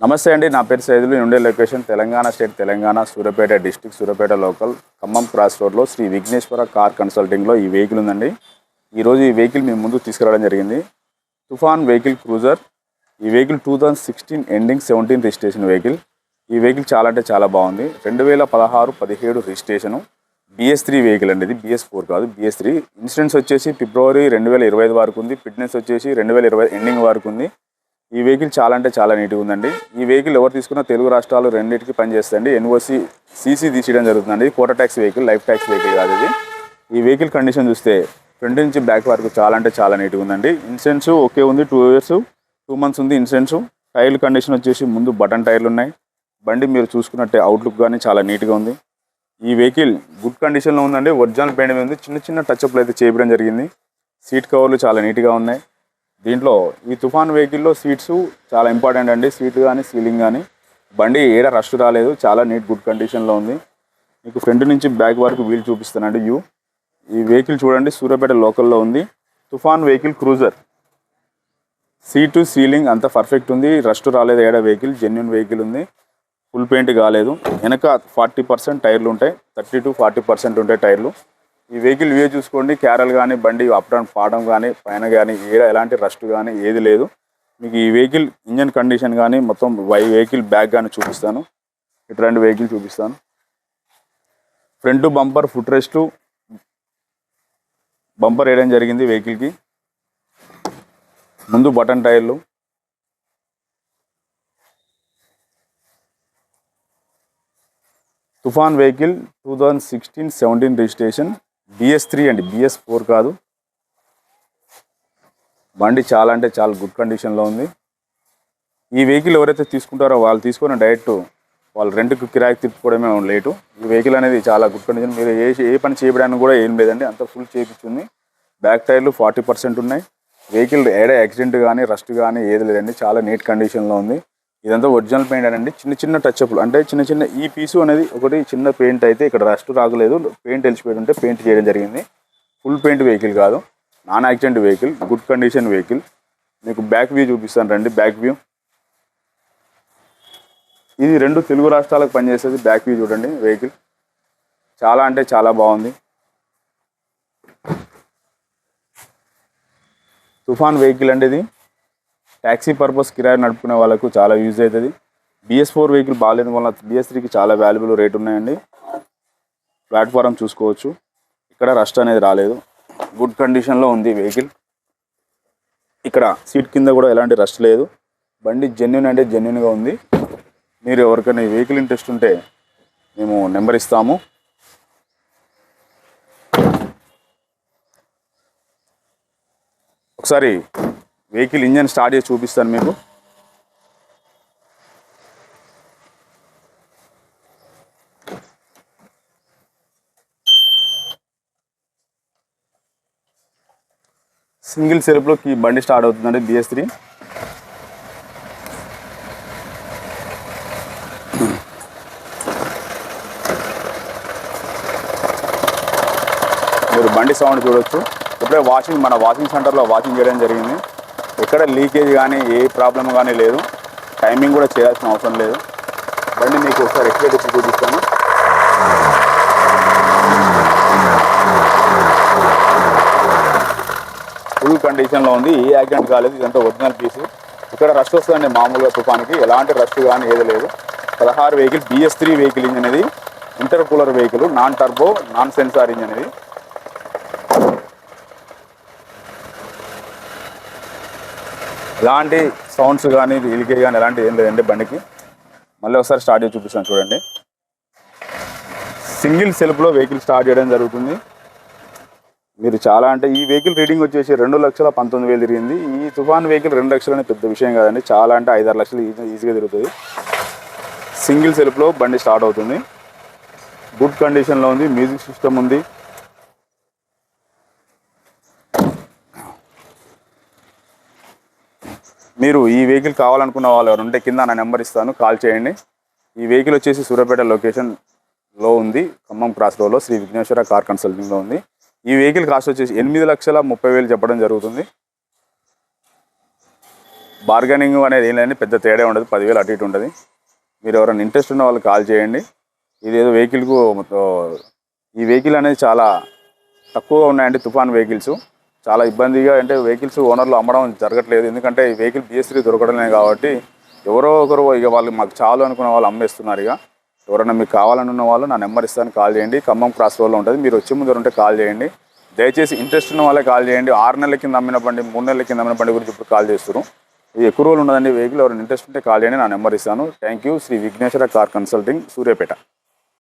నమస్తే అండి నా పేరు సైదులు ఉండే location Telangana state Telangana Suryapet district Suryapet local Khammam cross రోడ్లో శ్రీ విఘ్నేశ్వర కార్ కన్సల్టింగ్లో ఈ వెహికల్ ఉందండి. ఈరోజు ఈ వెహికల్ మేము ముందు తీసుకురావడం జరిగింది. తుఫాన్ వెహికల్ క్రూజర్ ఈ vehicle two thousand sixteen ending seventeen registration vehicle. ఈ వెహికల్ చాలా అంటే చాలా బాగుంది. రెండు వేల పదహారు పదిహేడు రిజిస్ట్రేషను బిఎస్ త్రీ వెహికల్ అండి ఇది. బిఎస్ ఫోర్ కాదు బిఎస్ త్రీ. ఇన్సూరెన్స్ వచ్చేసి ఫిబ్రవరి రెండు వేల ఇరవై ఐదు వరకు ఉంది. ఫిట్నెస్ వచ్చేసి రెండు వేల ఇరవై ఎండింగ్ వరకు ఉంది. ఈ వెహికల్ చాలా అంటే చాలా నీట్గా ఉందండి. ఈ వెహికల్ ఎవరు తీసుకున్నా తెలుగు రాష్ట్రాలు రెండింటికి పనిచేస్తుంది ఎన్ఓసి సీసీ తీసేయడం జరుగుతుందండి. Quota tax vehicle life tax vehicle కాదు ఇది. ఈ వెహికల్ కండిషన్ చూస్తే ఫ్రంట్ నుంచి బ్యాక్ వరకు చాలా అంటే చాలా నీట్గా ఉందండి. ఇన్సూరెన్స్ ఓకే ఉంది టూ ఇయర్స్ టూ మంత్స్ ఉంది ఇన్సూరెన్స్ టైర్ కండిషన్ వచ్చేసి ముందు బటన్ టైర్లు ఉన్నాయి. బండి మీరు చూసుకున్నట్టే అవుట్లుక్ కానీ చాలా నీట్గా ఉంది. ఈ వెహికల్ గుడ్ కండిషన్లో ఉందండి. ఒరిజినల్ పెయింట్ ఉంది. చిన్న చిన్న టచ్అప్లు అయితే చేయడం జరిగింది. సీట్ కవర్లు చాలా నీట్గా ఉన్నాయి. దీంట్లో ఈ తుఫాన్ వెహికల్లో సీట్స్ చాలా ఇంపార్టెంట్ అండి. సీట్ కానీ సీలింగ్ కానీ బండి ఏడ రష్ రాలేదు. చాలా నీట్ గుడ్ కండిషన్లో ఉంది. మీకు ఫ్రంట్ నుంచి బ్యాక్ వరకు వీల్ చూపిస్తానండి యూ ఈ వెహికల్ చూడండి సూర్యాపేట లోకల్లో ఉంది. Toofan vehicle cruiser. Seat ceiling అంతా పర్ఫెక్ట్ ఉంది. రస్ట్ రాలేదు ఏడ వెహికల్ జెన్యున్ వెహికల్ ఉంది. ఫుల్ పెయింట్ కాలేదు. వెనక ఫార్టీ పర్సెంట్ టైర్లు ఉంటాయి. థర్టీ టు ఫార్టీ పర్సెంట్ ఉంటాయి టైర్లు. ఈ వెహికల్ వ్యూ చూసుకోండి. క్యారల్ కానీ బండి అప్ డౌన్ పాడడం కానీ పైన కానీ ఏడ ఎలాంటి రస్ట్ కానీ ఏది లేదు. మీకు ఈ వెహికల్ ఇంజన్ కండిషన్ కానీ మొత్తం వై వెహికల్ బ్యాగ్ కానీ చూపిస్తాను. ఇటువంటి వెహికల్ చూపిస్తాను. Front bumper foot rest bumper వేయడం జరిగింది వెహికల్కి. ముందు బటన్ టైర్లు. Toofan vehicle two thousand sixteen seventeen registration. BS three అండి బిఎస్ ఫోర్ కాదు. బండి చాలా అంటే చాలా గుడ్ కండిషన్లో ఉంది. ఈ వెహికల్ ఎవరైతే తీసుకుంటారో వాళ్ళు తీసుకున్న డైరెక్ట్ వాళ్ళు రెంట్కి కిరాయికి తిప్పుకోవడమే లేటు. ఈ వెహికల్ అనేది చాలా గుడ్ కండిషన్. మీరు ఏ ఏ పని చేయడానికి కూడా ఏం లేదండి. అంత ఫుల్ చేయించింది బ్యాక్ టైర్లు ఫార్టీ పర్సెంట్ ఉన్నాయి. వెహికల్ ఏడా యాక్సిడెంట్ కానీ రస్ట్ కానీ ఏది లేదండి. చాలా నీట్ కండిషన్లో ఉంది. ఇదంతా ఒరిజినల్ పెయింట్ అండి చిన్న చిన్న టచ్అప్లు అంటే చిన్న చిన్న ఈ పీసు అనేది ఒకటి చిన్న పెయింట్ అయితే ఇక్కడ రస్ట్ రాగలేదు పెయింట్ వెళ్ళిపోయి ఉంటే పెయింట్ చేయడం జరిగింది. ఫుల్ పెయింట్ వెహికల్ కాదు. Non accident vehicle good condition vehicle మీకు బ్యాక్ వ్యూ చూపిస్తాను రండి. బ్యాక్ వ్యూ ఇది రెండు తెలుగు రాష్ట్రాలకు పనిచేసేది బ్యాక్ వ్యూ చూడండి. వెహికల్ చాలా అంటే చాలా బాగుంది. తుఫాన్ వెహికల్ అండి ఇది. ట్యాక్సీ పర్పస్ కిరాయి నడుపుకునే వాళ్ళకు చాలా యూజ్ అవుతుంది. బిఎస్ ఫోర్ వెహికల్ బాగాలేదు వల్ల బిఎస్ త్రీకి చాలా వాల్యుబుల్ రేట్ ఉన్నాయండి. ప్లాట్ఫారం చూసుకోవచ్చు. ఇక్కడ రస్ట్ అనేది రాలేదు. గుడ్ కండిషన్లో ఉంది వెహికల్ ఇక్కడ సీట్ కింద కూడా ఎలాంటి రష్ లేదు. బండి జెన్యున్ అంటే జెన్యున్గా ఉంది. మీరు ఎవరికైనా వెహికల్ ఇంట్రెస్ట్ ఉంటే మేము నెంబర్ ఇస్తాము. ఒకసారి వెహికల్ ఇంజన్ స్టార్ట్ చేసి చూపిస్తాను మీకు. సింగిల్ సెల్ఫ్లోకి బండి స్టార్ట్ అవుతుందండి బిఎస్ త్రీ. మీరు బండి సౌండ్ చూడొచ్చు. ఇప్పుడే వాషింగ్ మన వాషింగ్ సెంటర్లో వాషింగ్ చేయడం జరిగింది. ఎక్కడ లీకేజ్ కానీ ఏ ప్రాబ్లం కానీ లేదు. టైమింగ్ కూడా చేయాల్సిన అవసరం లేదు. బండి మీకు ఒకసారి ఎక్స్పెక్ట్ చూపిస్తాను. ఫుల్ కండిషన్లో ఉంది. ఏ యాక్సిడెంట్ కాలేదు. ఇదంతా ఒరిజినల్ పీసు ఇక్కడ రష్ వస్తుందండి మామూలుగా తుఫానికి. ఎలాంటి రష్ కానీ ఏది లేదు. పదహారు vehicle BS three vehicle engine ఇది intercooler vehicle non turbo non sensor engine ఇది. ఎలాంటి సౌండ్స్ కానీ లీకేజ్ కానీ ఎలాంటి ఏం లేదండి బండికి. మళ్ళీ ఒకసారి స్టార్ట్ చేసి చూపిస్తాను చూడండి. సింగిల్ సెల్ఫ్లో వెహికల్ స్టార్ట్ చేయడం జరుగుతుంది. మీరు చాలా అంటే ఈ వెహికల్ రీడింగ్ వచ్చేసి రెండు లక్షల పంతొమ్మిది వేలు తిరిగింది. ఈ తుఫాన్ వెహికల్ రెండు లక్షలు అనే పెద్ద విషయం కాదండి. చాలా అంటే ఐదారు లక్షలు ఈజీ- ఈజీగా తిరుగుతుంది. సింగిల్ సెల్ఫ్లో బండి స్టార్ట్ అవుతుంది. గుడ్ కండిషన్లో ఉంది మ్యూజిక్ సిస్టమ్ ఉంది. మీరు ఈ వెహికల్ కావాలనుకున్న వాళ్ళు ఎవరు ఉంటే కింద నా నెంబర్ ఇస్తాను కాల్ చేయండి. ఈ వెహికల్ వచ్చేసి సూర్యాపేట లొకేషన్లో ఉంది ఖమ్మం క్రాస్ రోడ్లో శ్రీ విఘ్నేశ్వర కార్ కన్సల్టింగ్లో ఉంది. ఈ వెహికల్ కాస్ట్ వచ్చేసి ఎనిమిది లక్షల ముప్పై వేలు చెప్పడం జరుగుతుంది. బార్గెనింగ్ అనేది ఏం లేదండి పెద్ద తేడా ఉండదు పదివేలు అటు ఇటు ఉంటుంది మీరు ఎవరైనా ఇంట్రెస్ట్ ఉన్న వాళ్ళు కాల్ చేయండి. ఇదేదో వెహికల్కు ఈ వెహికల్ అనేది చాలా తక్కువగా ఉన్నాయండి తుఫాన్ వెహికల్స్ చాలా ఇబ్బందిగా అంటే వెహికల్స్ ఓనర్లు అమ్మడం జరగట్లేదు. ఎందుకంటే ఈ వెహికల్ బిఎస్సీ దొరకడం కాబట్టి ఎవరో ఒకరు ఇక వాళ్ళు మాకు చాలు అనుకున్న వాళ్ళు అమ్మేస్తున్నారు ఇక. ఎవరైనా మీకు కావాలనున్న వాళ్ళు నా నెంబర్ ఇస్తాను కాల్ చేయండి. ఖమ్మం క్రాస్ రోడ్లో ఉంటుంది. మీరు వచ్చే ముందు ఉంటే కాల్ చేయండి. దయచేసి ఇంట్రెస్ట్ ఉన్న వాళ్ళే కాల్ చేయండి. ఆరు నెలల కింద అమ్మిన బండి మూడు నెలల కింద అమ్మిన బండి గురించి ఇప్పుడు కాల్ చేస్తారు ఇది ఎక్కువ రోజులు ఉండదండి వెహికల్. ఎవరైనా ఇంట్రెస్ట్ ఉంటే కాల్ చేయండి. నా నెంబర్ ఇస్తాను. Thank you Shri Vighneshwara car consulting Suryapet.